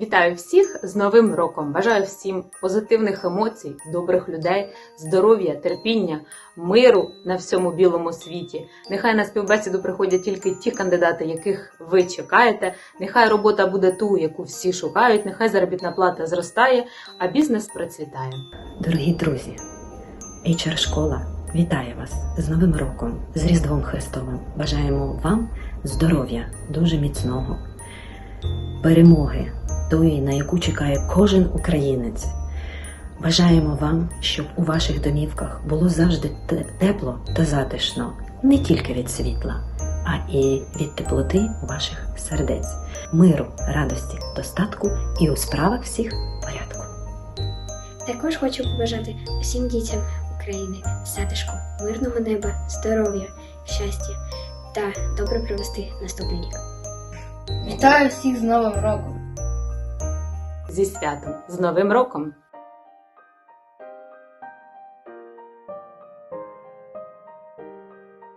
Вітаю всіх з Новим роком! Бажаю всім позитивних емоцій, добрих людей, здоров'я, терпіння, миру на всьому білому світі. Нехай на співбесіду приходять тільки ті кандидати, яких ви чекаєте. Нехай робота буде ту, яку всі шукають. Нехай заробітна плата зростає, а бізнес процвітає. Дорогі друзі, HR школа вітає вас з Новим роком, з Різдвом Христовим. Бажаємо вам здоров'я, дуже міцного, перемоги, тої, на яку чекає кожен українець. Бажаємо вам, щоб у ваших домівках було завжди тепло та затишно, не тільки від світла, а і від теплоти ваших сердець, миру, радості, достатку і у справах всіх порядку. Також хочу побажати усім дітям України затишку, мирного неба, здоров'я, щастя та добре провести наступний рік. Вітаю всіх з Новим роком! Зі святом, з Новим роком!